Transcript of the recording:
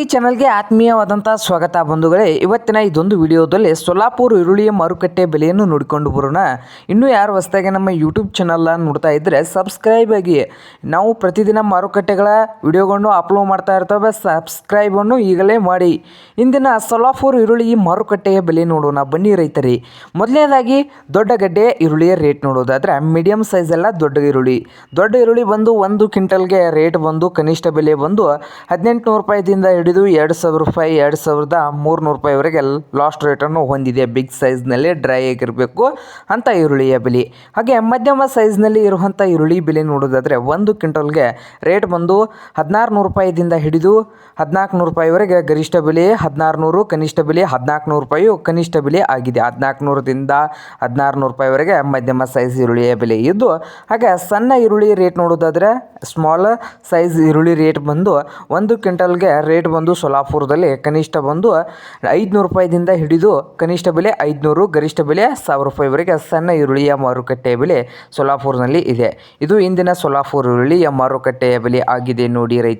ಕ್ರಾಂತಿ ಚಾನಲ್ಗೆ ಆತ್ಮೀಯವಾದಂತಹ ಸ್ವಾಗತ ಬಂಧುಗಳೇ. ಇವತ್ತಿನ ಇದೊಂದು ವಿಡಿಯೋದಲ್ಲಿ ಸೊಲಾಪುರ ಈರುಳ್ಳಿಯ ಮಾರುಕಟ್ಟೆ ಬೆಲೆಯನ್ನು ನೋಡಿಕೊಂಡು ಬರೋಣ. ಇನ್ನೂ ಯಾರು ಹೊಸದಾಗಿ ನಮ್ಮ ಯೂಟ್ಯೂಬ್ ಚಾನಲ್ನ ನೋಡ್ತಾ ಇದ್ದರೆ ಸಬ್ಸ್ಕ್ರೈಬ್ ಆಗಿ. ನಾವು ಪ್ರತಿದಿನ ಮಾರುಕಟ್ಟೆಗಳ ವಿಡಿಯೋಗಳನ್ನು ಅಪ್ಲೋಡ್ ಮಾಡ್ತಾ ಇರ್ತವೆ. ಸಬ್ಸ್ಕ್ರೈಬ್ ಅನ್ನು ಈಗಲೇ ಮಾಡಿ. ಇಂದಿನ ಸೊಲಾಪುರ ಈರುಳ್ಳಿ ಮಾರುಕಟ್ಟೆಯ ಬೆಲೆ ನೋಡೋಣ. ಬನ್ನಿ ರೈತರಿ. ಮೊದಲನೇದಾಗಿ ದೊಡ್ಡ ಗಡ್ಡೆ ಈರುಳ್ಳಿಯ ರೇಟ್ ನೋಡೋದಾದ್ರೆ ಮೀಡಿಯಂ ಸೈಜ್ ಎಲ್ಲ ದೊಡ್ಡ ಈರುಳ್ಳಿ. ದೊಡ್ಡ ಈರುಳ್ಳಿ ಬಂದು ಒಂದು ಕ್ವಿಂಟಲ್ಗೆ ರೇಟ್ ಬಂದು, ಕನಿಷ್ಠ ಬೆಲೆ ಬಂದು ಹದಿನೆಂಟುನೂರು ರೂಪಾಯಿದಿಂದ ಹಿಡಿದು ಎರಡು ಸಾವಿರ ರೂಪಾಯಿ, ಎರಡು ಸಾವಿರದ ಮೂರುನೂರು ರೂಪಾಯಿವರೆಗೆ ಲಾಸ್ಟ್ ರೇಟನ್ನು ಹೊಂದಿದೆ. ಬಿಗ್ ಸೈಜ್ನಲ್ಲಿ ಡ್ರೈ ಆಗಿರಬೇಕು ಅಂತ ಈರುಳ್ಳಿಯ ಬೆಲೆ. ಹಾಗೆ ಮಧ್ಯಮ ಸೈಜ್ನಲ್ಲಿ ಇರುವಂಥ ಈರುಳ್ಳಿ ಬೆಲೆ ನೋಡೋದಾದರೆ ಒಂದು ಕ್ವಿಂಟಲ್ಗೆ ರೇಟ್ ಬಂದು ಹದಿನಾರು ನೂರು ರೂಪಾಯಿದಿಂದ ಹಿಡಿದು ಹದಿನಾಲ್ಕು ನೂರು ರೂಪಾಯಿವರೆಗೆ ಗರಿಷ್ಠ ಬೆಲೆ ಹದಿನಾರು ನೂರು ಕನಿಷ್ಠ ಬೆಲೆ ಹದಿನಾಲ್ಕು ನೂರು ರೂಪಾಯಿ ಕನಿಷ್ಠ ಬೆಲೆ ಆಗಿದೆ. ಹದಿನಾಲ್ಕು ನೂರದಿಂದ ಹದಿನಾರು ನೂರು ರೂಪಾಯಿವರೆಗೆ ಮಧ್ಯಮ ಸೈಜ್ ಈರುಳ್ಳಿಯ ಬೆಲೆ ಇದ್ದು, ಹಾಗೆ ಸಣ್ಣ ಈರುಳ್ಳಿ ರೇಟ್ ನೋಡೋದಾದರೆ ಸ್ಮಾಲ್ ಸೈಜ್ ಈರುಳ್ಳಿ ರೇಟ್ ಬಂದು ಒಂದು ಕ್ವಿಂಟಲ್ಗೆ ರೇಟ್ ಸೊಲಾಪುರದಲ್ಲಿ ಕನಿಷ್ಠ ಬಂದು ಐದುನೂರು ರೂಪಾಯಿದಿಂದ ಹಿಡಿದು ಕನಿಷ್ಠ ಬೆಲೆ ಐದುನೂರು, ಗರಿಷ್ಠ ಬೆಲೆ ಸಾವಿರ ರೂಪಾಯಿವರೆಗೆ ಸಣ್ಣ ಈರುಳ್ಳಿಯ ಮಾರುಕಟ್ಟೆಯ ಬೆಲೆ ಸೊಲಾಪುರ್ನಲ್ಲಿ ಇದೆ. ಇದು ಇಂದಿನ ಸೊಲಾಪುರ ಈರುಳ್ಳಿಯ ಮಾರುಕಟ್ಟೆಯ ಬೆಲೆ ಆಗಿದೆ. ನೋಡಿ ರೈತ